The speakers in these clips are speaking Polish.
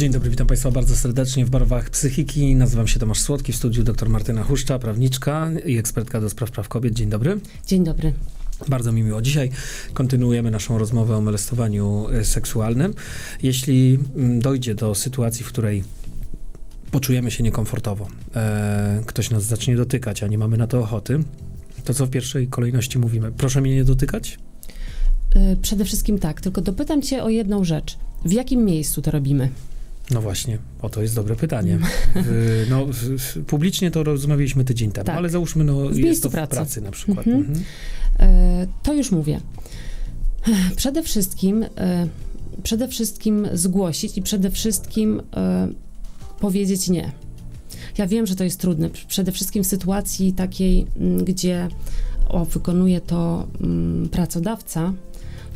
Dzień dobry, witam Państwa bardzo serdecznie w barwach psychiki. Nazywam się Tomasz Słodki, w studiu dr Martyna Huszcza, prawniczka i ekspertka do spraw praw kobiet. Dzień dobry. Dzień dobry. Bardzo mi miło. Dzisiaj kontynuujemy naszą rozmowę o molestowaniu e, seksualnym. Jeśli mm, dojdzie do sytuacji, w której poczujemy się niekomfortowo, e, ktoś nas zacznie dotykać, a nie mamy na to ochoty, to co w pierwszej kolejności mówimy? Proszę mnie nie dotykać? Y, Przede wszystkim tak, tylko dopytam Cię o jedną rzecz. W jakim miejscu to robimy? No właśnie, o to jest dobre pytanie. W, no, w, w, publicznie to rozmawialiśmy tydzień temu, Tak. ale załóżmy, no, jest to w pracy. pracy na przykład. Mhm. Mhm. E, To już mówię. Przede wszystkim, e, przede wszystkim zgłosić i przede wszystkim e, powiedzieć nie. Ja wiem, że to jest trudne. Przede wszystkim w sytuacji takiej, m, gdzie o, wykonuje to mm, pracodawca,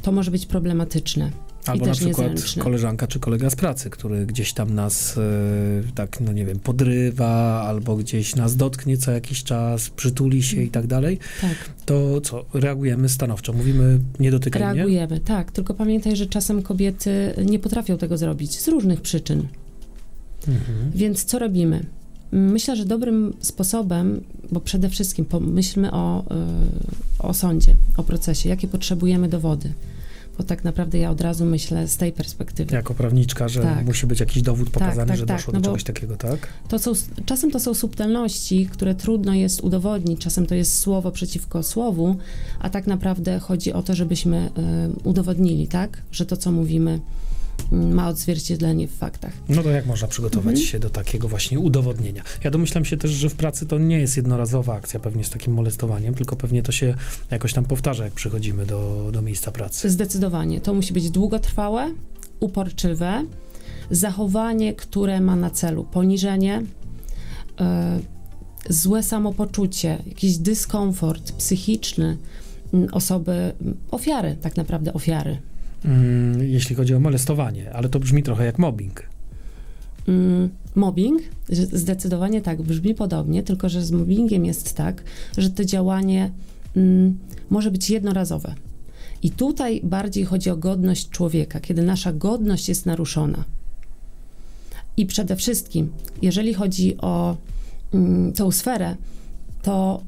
to może być problematyczne. Albo na przykład niezręczne. koleżanka czy kolega z pracy, który gdzieś tam nas e, tak, no nie wiem, podrywa, albo gdzieś nas dotknie co jakiś czas, przytuli się i tak dalej, Tak. to co? Reagujemy stanowczo, mówimy nie dotykaj. Reagujemy, tak. Tylko pamiętaj, że czasem kobiety nie potrafią tego zrobić z różnych przyczyn. Mhm. Więc co robimy? Myślę, że dobrym sposobem, bo przede wszystkim pomyślmy o, y, o sądzie, o procesie, jakie potrzebujemy dowody. Bo tak naprawdę ja od razu myślę z tej perspektywy. Jako prawniczka, że Tak. musi być jakiś dowód pokazany, tak, że tak, doszło no do czegoś takiego, tak? To są, czasem to są subtelności, które trudno jest udowodnić, czasem to jest słowo przeciwko słowu, a tak naprawdę chodzi o to, żebyśmy y, udowodnili, tak, że to, co mówimy, ma odzwierciedlenie w faktach. No to jak można przygotować Mhm. się do takiego właśnie udowodnienia? Ja domyślam się też, że w pracy to nie jest jednorazowa akcja pewnie z takim molestowaniem, tylko pewnie to się jakoś tam powtarza, jak przychodzimy do, do miejsca pracy. Zdecydowanie. To musi być długotrwałe, uporczywe, zachowanie, które ma na celu poniżenie, e, złe samopoczucie, jakiś dyskomfort psychiczny m, osoby, m, ofiary, tak naprawdę ofiary. Mm, jeśli chodzi o molestowanie, ale to brzmi trochę jak mobbing. Mm, Mobbing, zdecydowanie tak, brzmi podobnie, tylko że z mobbingiem jest tak, że to działanie mm, może być jednorazowe. I tutaj bardziej chodzi o godność człowieka, kiedy nasza godność jest naruszona. I przede wszystkim, jeżeli chodzi o tą sferę, to,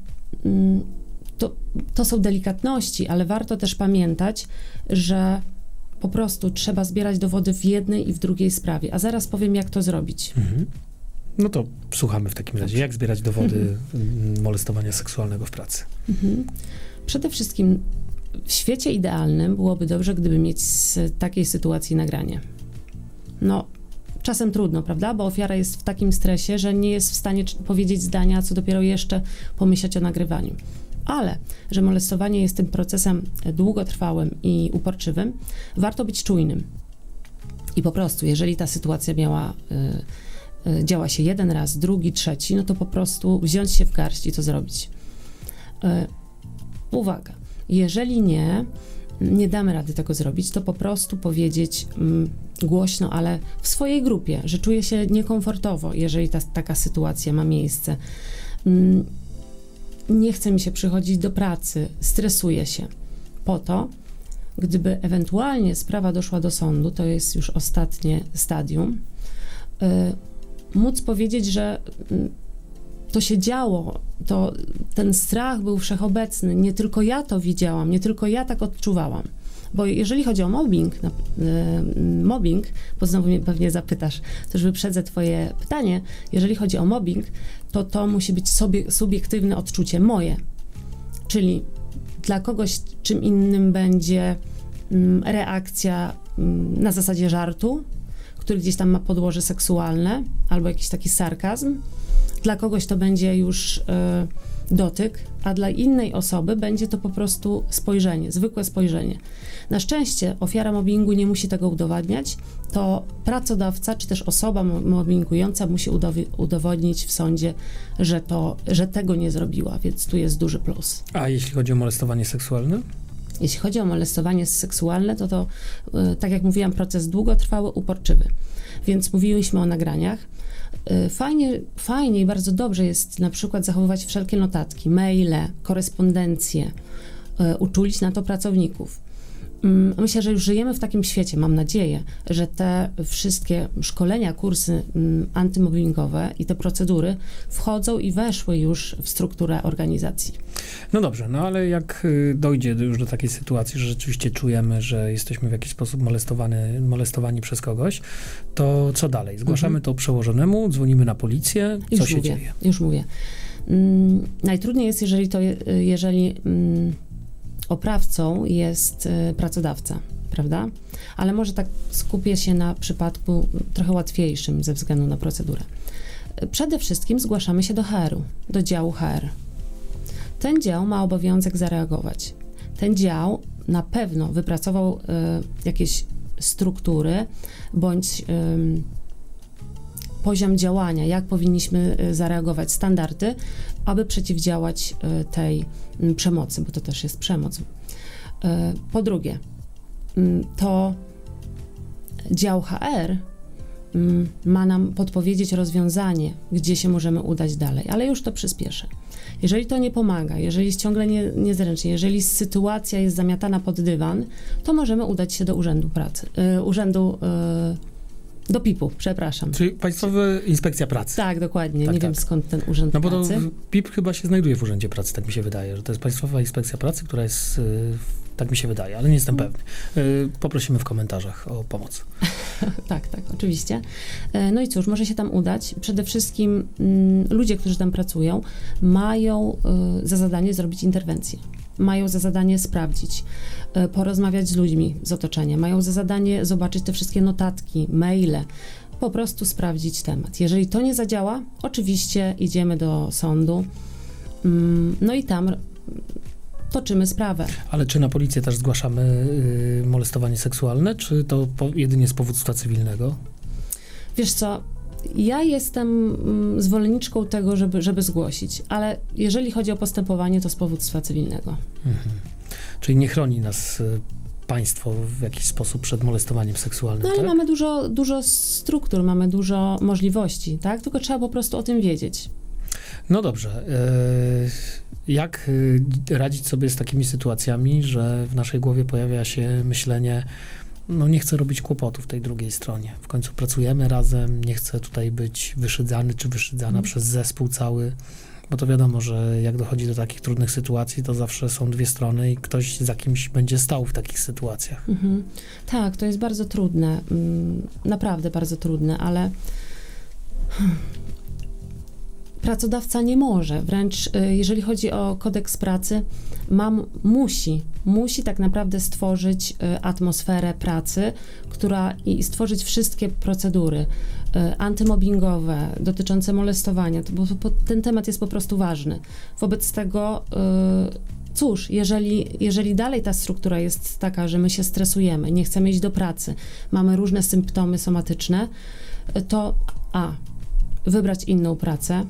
to, to są delikatności, ale warto też pamiętać, że po prostu trzeba zbierać dowody w jednej i w drugiej sprawie. A zaraz powiem, jak to zrobić. Mhm. No to słuchamy w takim razie, jak zbierać dowody mm, molestowania seksualnego w pracy. Mhm. Przede wszystkim w świecie idealnym byłoby dobrze, gdyby mieć z takiej sytuacji nagranie. No, czasem trudno, prawda? Bo ofiara jest w takim stresie, że nie jest w stanie powiedzieć zdania, co dopiero jeszcze pomyśleć o nagrywaniu. Ale, że molestowanie jest tym procesem długotrwałym i uporczywym, warto być czujnym. I po prostu, jeżeli ta sytuacja miała, y, y, działa się jeden raz, drugi, trzeci, no to po prostu wziąć się w garść i to zrobić. Y, uwaga, jeżeli nie, nie damy rady tego zrobić, to po prostu powiedzieć mm, głośno, ale w swojej grupie, że czuję się niekomfortowo, jeżeli ta, taka sytuacja ma miejsce. Nie chce mi się przychodzić do pracy, stresuję się. Po to, gdyby ewentualnie sprawa doszła do sądu, to jest już ostatnie stadium, y, móc powiedzieć, że mm, to się działo, to ten strach był wszechobecny, nie tylko ja to widziałam, nie tylko ja tak odczuwałam. Bo jeżeli chodzi o mobbing, y, mobbing, bo znowu mnie pewnie zapytasz, to już wyprzedzę twoje pytanie, jeżeli chodzi o mobbing, to to musi być sobie, subiektywne odczucie moje. Czyli dla kogoś czym innym będzie mm, reakcja mm, na zasadzie żartu, który gdzieś tam ma podłoże seksualne, albo jakiś taki sarkazm. Dla kogoś to będzie już e, dotyk, a dla innej osoby będzie to po prostu spojrzenie, zwykłe spojrzenie. Na szczęście ofiara mobbingu nie musi tego udowadniać, to pracodawca czy też osoba mo- mobbingująca musi udowodnić w sądzie, że, to, że tego nie zrobiła, więc tu jest duży plus. A jeśli chodzi o molestowanie seksualne? Jeśli chodzi o molestowanie seksualne, to to, y, tak jak mówiłam, proces długotrwały, uporczywy. Więc mówiłyśmy o nagraniach. Y, Fajnie, fajnie i bardzo dobrze jest na przykład zachowywać wszelkie notatki, maile, korespondencje, y, uczulić na to pracowników. Mm, Myślę, że już żyjemy w takim świecie, mam nadzieję, że te wszystkie szkolenia, kursy mm, antymobbingowe i te procedury wchodzą i weszły już w strukturę organizacji. No dobrze, no ale jak y, dojdzie do- już do takiej sytuacji, że rzeczywiście czujemy, że jesteśmy w jakiś sposób molestowany, molestowani przez kogoś, to co dalej? Zgłaszamy Mhm. to przełożonemu, dzwonimy na policję, co Już się mówię, dzieje? już mówię. Mm, najtrudniej jest, jeżeli, to, je- jeżeli mm, oprawcą jest y, pracodawca, prawda? Ale może tak skupię się na przypadku trochę łatwiejszym ze względu na procedurę. Y, Przede wszystkim zgłaszamy się do HR-u, do działu HR. Ten dział ma obowiązek zareagować. Ten dział na pewno wypracował y, jakieś struktury bądź ym, poziom działania, jak powinniśmy y, zareagować, standardy, aby przeciwdziałać y, tej mm, przemocy, bo to też jest przemoc. Y, Po drugie, mm, to dział HR mm, ma nam podpowiedzieć rozwiązanie, gdzie się możemy udać dalej, ale już to przyspieszę. Jeżeli to nie pomaga, jeżeli jest ciągle nie, niezręcznie, jeżeli sytuacja jest zamiatana pod dywan, to możemy udać się do urzędu pracy, urzędu, do PIP-u, przepraszam. Czyli Państwowa Inspekcja Pracy. Tak, dokładnie. Tak, nie tak. wiem skąd ten urząd No bo to pracy. PIP chyba się znajduje w Urzędzie Pracy, tak mi się wydaje, że to jest Państwowa Inspekcja Pracy, która jest, y, tak mi się wydaje, ale nie jestem Mm. pewny. Y, Poprosimy w komentarzach o pomoc. Tak, tak, oczywiście. E, No i cóż, może się tam udać. Przede wszystkim mm, ludzie, którzy tam pracują, mają y, za zadanie zrobić interwencję. Mają za zadanie sprawdzić, y, porozmawiać z ludźmi z otoczenia. Mają za zadanie zobaczyć te wszystkie notatki, maile, po prostu sprawdzić temat. Jeżeli to nie zadziała, oczywiście idziemy do sądu. Mm, No i tam toczymy sprawę. Ale czy na policję też zgłaszamy y, molestowanie seksualne, czy to jedynie z powództwa cywilnego? Wiesz co, ja jestem mm, zwolenniczką tego, żeby, żeby zgłosić, ale jeżeli chodzi o postępowanie, to z powództwa cywilnego. Mhm. Czyli nie chroni nas y, państwo w jakiś sposób przed molestowaniem seksualnym, No ale tak? mamy dużo, dużo struktur, mamy dużo możliwości, tak? Tylko trzeba po prostu o tym wiedzieć. No dobrze. y, Jak y, radzić sobie z takimi sytuacjami, że w naszej głowie pojawia się myślenie, no nie chcę robić kłopotów tej drugiej stronie. W końcu pracujemy razem, nie chcę tutaj być wyszydzany czy wyszydzana Mhm. przez zespół cały. Bo to wiadomo, że jak dochodzi do takich trudnych sytuacji, to zawsze są dwie strony i ktoś za kimś będzie stał w takich sytuacjach. Mhm. Tak, to jest bardzo trudne, mm, naprawdę bardzo trudne, ale pracodawca nie może, wręcz y, jeżeli chodzi o kodeks pracy, mam, musi, musi tak naprawdę stworzyć y, atmosferę pracy, która i stworzyć wszystkie procedury y, antymobbingowe, dotyczące molestowania, to, bo, ten temat jest po prostu ważny. Wobec tego cóż, jeżeli, jeżeli dalej ta struktura jest taka, że my się stresujemy, nie chcemy iść do pracy, mamy różne symptomy somatyczne, to A. Wybrać inną pracę,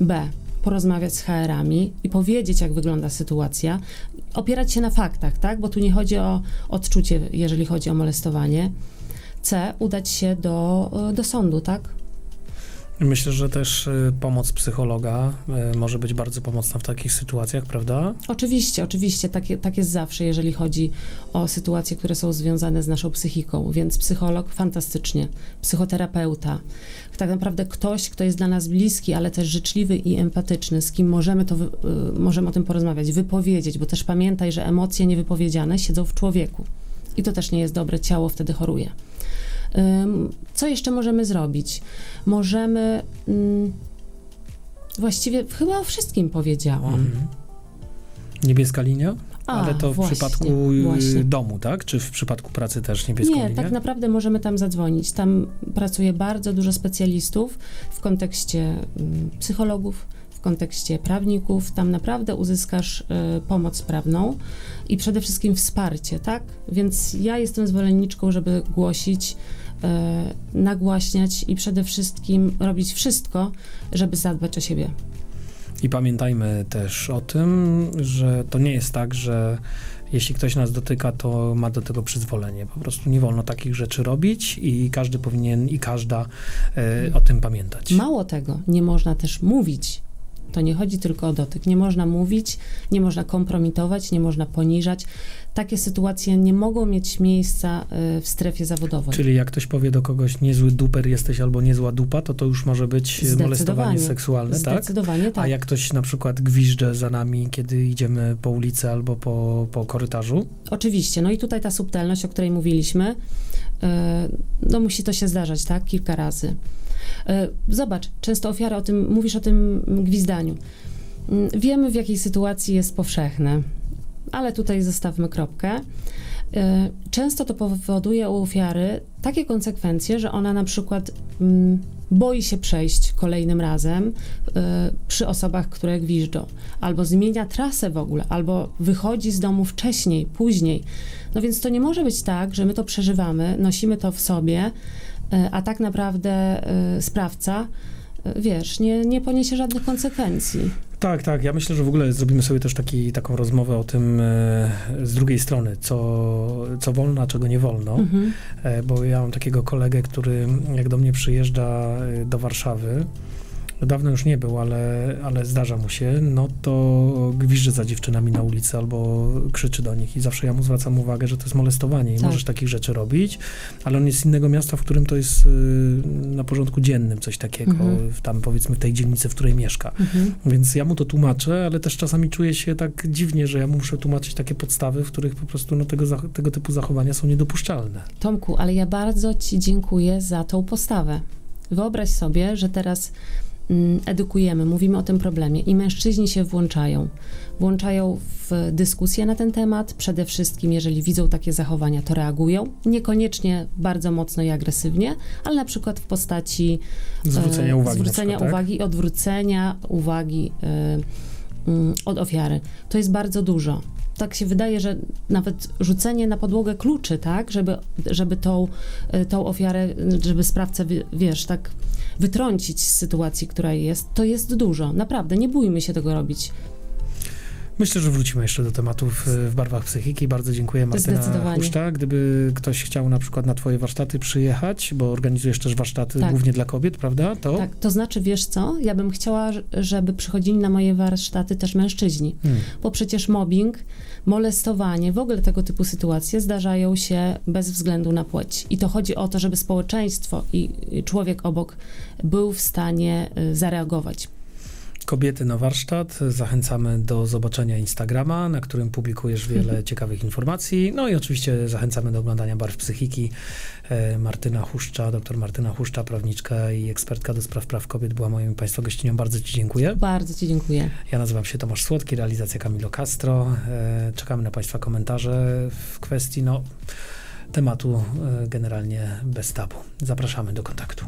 B. Porozmawiać z HR-ami i powiedzieć, jak wygląda sytuacja, opierać się na faktach, tak? Bo tu nie chodzi o odczucie, jeżeli chodzi o molestowanie. C. Udać się do, do sądu, tak? Myślę, że też y, pomoc psychologa y, może być bardzo pomocna w takich sytuacjach, prawda? Oczywiście, oczywiście, tak, tak jest zawsze, jeżeli chodzi o sytuacje, które są związane z naszą psychiką, więc psycholog fantastycznie, psychoterapeuta, tak naprawdę ktoś, kto jest dla nas bliski, ale też życzliwy i empatyczny, z kim możemy, to, y, możemy o tym porozmawiać, wypowiedzieć, bo też pamiętaj, że emocje niewypowiedziane siedzą w człowieku. I to też nie jest dobre, ciało wtedy choruje. Co jeszcze możemy zrobić? Możemy... mm, Właściwie chyba o wszystkim powiedziałam. Mhm. Niebieska linia? A, Ale to w właśnie, przypadku y, właśnie. domu, tak? Czy w przypadku pracy też niebieską Nie, linię? tak naprawdę możemy tam zadzwonić. Tam pracuje bardzo dużo specjalistów w kontekście psychologów, kontekście prawników. Tam naprawdę uzyskasz y, pomoc prawną i przede wszystkim wsparcie, tak? Więc ja jestem zwolenniczką, żeby głosić, y, nagłaśniać i przede wszystkim robić wszystko, żeby zadbać o siebie. I pamiętajmy też o tym, że to nie jest tak, że jeśli ktoś nas dotyka, to ma do tego przyzwolenie. Po prostu nie wolno takich rzeczy robić i każdy powinien i każda e, o tym pamiętać. Mało tego, nie można też mówić. To nie chodzi tylko o dotyk. Nie można mówić, nie można kompromitować, nie można poniżać. takie sytuacje nie mogą mieć miejsca y, w strefie zawodowej. Czyli jak ktoś powie do kogoś niezły duper jesteś albo niezła dupa, to to już może być Zdecydowanie. molestowanie seksualne, tak? Zdecydowanie tak. A jak ktoś na przykład gwizdże za nami, kiedy idziemy po ulicy albo po, po korytarzu, Oczywiście. No i tutaj ta subtelność, o której mówiliśmy, y, no musi to się zdarzać, tak? Kilka razy. Y, Zobacz, często ofiary o tym, mówisz o tym gwizdaniu. Mm, Wiemy, w jakiej sytuacji jest powszechne, ale tutaj zostawmy kropkę. Y, Często to powoduje u ofiary takie konsekwencje, że ona na przykład mm, boi się przejść kolejnym razem y, przy osobach, które gwiżdżą, albo zmienia trasę w ogóle, albo wychodzi z domu wcześniej, później. No więc to nie może być tak, że my to przeżywamy, nosimy to w sobie, a tak naprawdę y, sprawca, y, wiesz, nie, nie poniesie żadnych konsekwencji. Tak, tak. Ja myślę, że w ogóle zrobimy sobie też taki, taką rozmowę o tym e, z drugiej strony, co, co wolno, a czego nie wolno. Mhm. E, bo ja mam takiego kolegę, który jak do mnie przyjeżdża e, do Warszawy, dawno już nie był, ale, ale zdarza mu się, no to gwizdże za dziewczynami na ulicy albo krzyczy do nich i zawsze ja mu zwracam uwagę, że to jest molestowanie i Tak. możesz takich rzeczy robić, ale on jest z innego miasta, w którym to jest y, na porządku dziennym coś takiego, Mhm. tam powiedzmy w tej dzielnicy, w której mieszka. Mhm. Więc ja mu to tłumaczę, ale też czasami czuję się tak dziwnie, że ja mu muszę tłumaczyć takie podstawy, w których po prostu no, tego, tego typu zachowania są niedopuszczalne. Tomku, ale ja bardzo Ci dziękuję za tą postawę. Wyobraź sobie, że teraz edukujemy, mówimy o tym problemie i mężczyźni się włączają. Włączają w dyskusję na ten temat. Przede wszystkim, jeżeli widzą takie zachowania, to reagują. Niekoniecznie bardzo mocno i agresywnie, ale na przykład w postaci Zwrócenia e, uwagi. na zwrócenia przykład, tak? uwagi i odwrócenia uwagi e, mm, od ofiary. To jest bardzo dużo. Tak się wydaje, że nawet rzucenie na podłogę kluczy, tak, żeby, żeby tą, e, tą ofiarę, żeby sprawcę, wi- wiesz, tak wytrącić z sytuacji, która jest, to jest dużo. Naprawdę, nie bójmy się tego robić. Myślę, że wrócimy jeszcze do tematów y, w barwach psychiki. Bardzo dziękuję Martyna Zdecydowanie. Huszta. Gdyby ktoś chciał na przykład na twoje warsztaty przyjechać, bo organizujesz też warsztaty Tak. głównie dla kobiet, prawda? To Tak, to znaczy, wiesz co, ja bym chciała, żeby przychodzili na moje warsztaty też mężczyźni. Hmm. bo przecież mobbing, molestowanie, w ogóle tego typu sytuacje zdarzają się bez względu na płeć. I to chodzi o to, żeby społeczeństwo i i człowiek obok był w stanie y, zareagować. Kobiety na warsztat. Zachęcamy do zobaczenia Instagrama, na którym publikujesz wiele ciekawych informacji. No i oczywiście zachęcamy do oglądania barw psychiki. E, Martyna Huszcza, doktor Martyna Huszcza, prawniczka i ekspertka do spraw praw kobiet była moją Państwa gościnią. Bardzo Ci dziękuję. Bardzo Ci dziękuję. Ja nazywam się Tomasz Słodki, realizacja Camilo Castro. E, Czekamy na Państwa komentarze w kwestii no, tematu e, generalnie bez tabu. Zapraszamy do kontaktu.